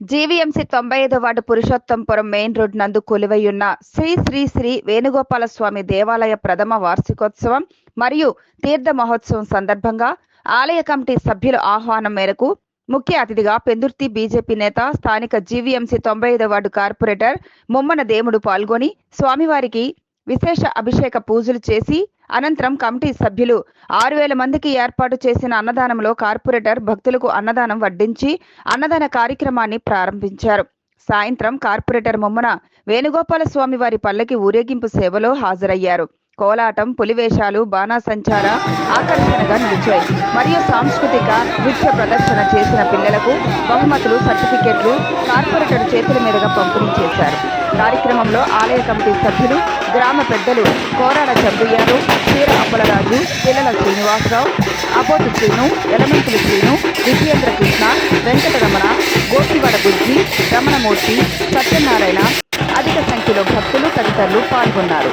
GVMC తొంభై ఐదో ward Purushothapuram main road నందు కొలువైయున్న శ్రీ శ్రీ శ్రీ వేణుగోపాల స్వామి దేవాలయ ప్రథమ వార్షికోత్సవం మరియు తీర్థ మహోత్సవం సందర్భంగా ఆలయ కమిటీ సభ్యుల ఆహ్వానం మేరకు ముఖ్య అతిథిగా పెందుర్తి బీజేపీ నేత స్థానిక జీవీఎంసీ తొంభై ఐదో వార్డు కార్పొరేటర్ ముమ్మన దేముడు పాల్గొని స్వామివారికి విశేష అభిషేక పూజలు చేసి అనంతరం కమిటీ సభ్యులు ఆరు వేల మందికి ఏర్పాటు చేసిన అన్నదానంలో కార్పొరేటర్ భక్తులకు అన్నదానం వడ్డించి అన్నదాన కార్యక్రమాన్ని ప్రారంభించారు. సాయంత్రం కార్పొరేటర్ ముమ్మన వేణుగోపాల స్వామి వారి పల్లకి ఊరేగింపు సేవలో హాజరయ్యారు. కోలాటం పులివేషాలు బాణాసంచార ఆకర్షణగా నిలిచాయి. మరియు సాంస్కృతిక నృత్య ప్రదర్శన చేసిన పిల్లలకు బహుమతులు సర్టిఫికెట్లు కార్పొరేటర్ చేతుల మీదుగా పంపిణీ చేశారు. కార్యక్రమంలో ఆలయ కమిటీ సభ్యులు గ్రామ పెద్దలు కోరాడ చంద్రయ్యారు చీర పిల్లల శ్రీనివాసరావు అపోతు శ్రీను ఎలమెంతులు శ్రీను విజయేంద్ర కృష్ణ వెంకటరమణ గోపివాడ బుజ్జి రమణమూర్తి సత్యనారాయణ అధిక సంఖ్యలో భక్తులు తదితరులు పాల్గొన్నారు.